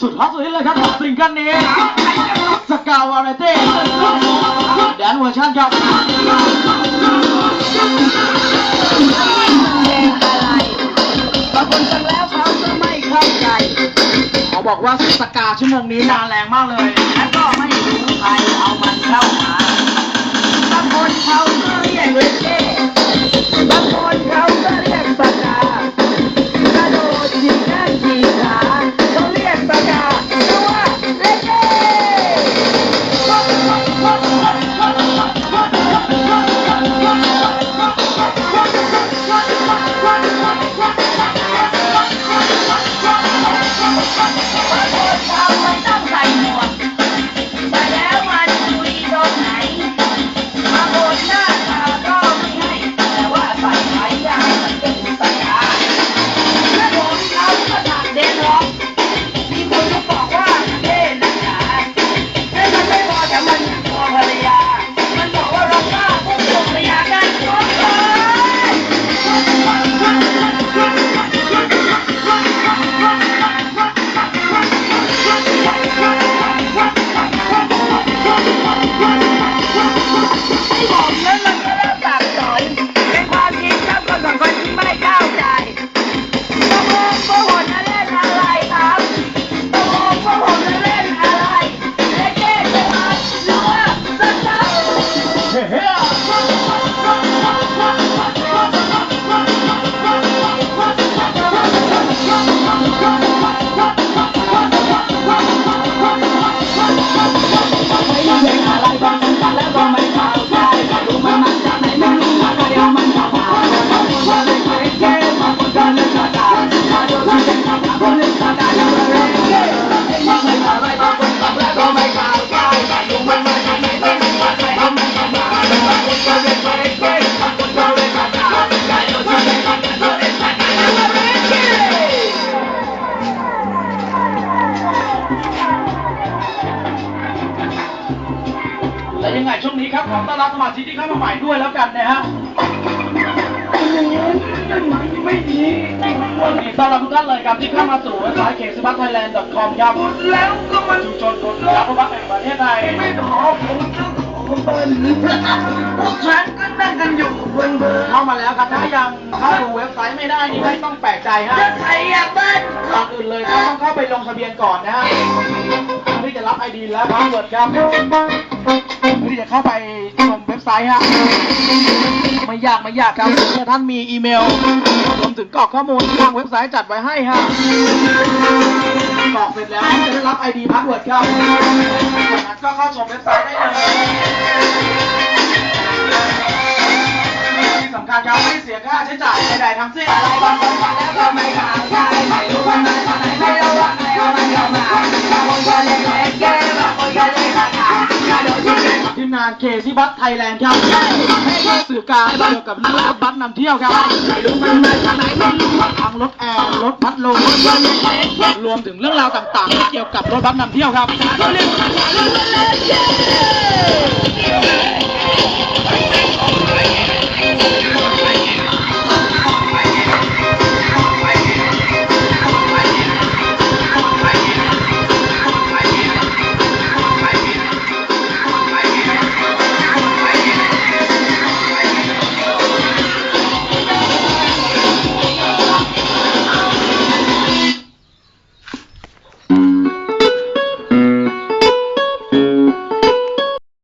สุดฮอตสุดฮิตเลยครับกับซิงเกิลนี้สกาวาไรตี้แดนเวอร์ชันครับเพลงอะไรบางคนฟังแล้วเขาก็ไม่เข้าใจ เขาบอกว่าสกาชั่วโมงนี้มาแรงมากเลย และก็ไม่รู้ใครเอามันเข้ามาบางคนเขาก็เรียกเวเก้ ยังไงช่วงนี้ครับขอต้อนรับสมาชิกที่เข้ามาใหม่ด้วยแล้วกันนะฮะไม่ดีวันนี้ต้อนรับทุกท่านเลยครับที่เข้ามาสู่เว็บไซต์เคสบัตไทยแลนด์ .com ครับแล้วก็มันชุมชนคนรักพระแห่งประเทศไทยไม่ขอผมจะขอเบิ้ลพวกฉันก็นั่งกันอยู่บนเบอร์เข้ามาแล้วครับถ้ายังเข้าดูเว็บไซต์ไม่ได้นี่ไม่ต้องแปลกใจฮะจะใครอยากเบิ้ลก่อนอื่นเลยครับต้องเข้าไปลงทะเบียนก่อนนะฮะเพื่อที่จะรับไอดีและพาสเวิร์ดครับเพื่อ ที่จะเข้าไปชมเว็บไซต์ฮะไม่ยากไม่ยากครับเมื่อท่านมีอีเมลรวมถึงกรอกข้อมูลทางเว็บไซต์จัดไว้ให้ฮะกรอกเสร็จแล้วจะได้รับไอดีพาสเวิร์ดครับจากนั้นก็เข้าชมเว็บไซต์ได้เลยที่สำคัญครับไม่เสียค่าใช้จ่ายใดๆทั้งสิ้น นทีมงานเคซีบัสไทยแลนด์ครับสื่อการเกี่ยวกับเรื่องรถบัสนำเที่ยวครับไม่รู้มันมาจากไหนไม่รู้ว่าทั้งรถแอร์รถพัดลมรวมถึงเรื่องราวต่างๆที่เกี่ยวกับรถบัสนำเที่ยวครับ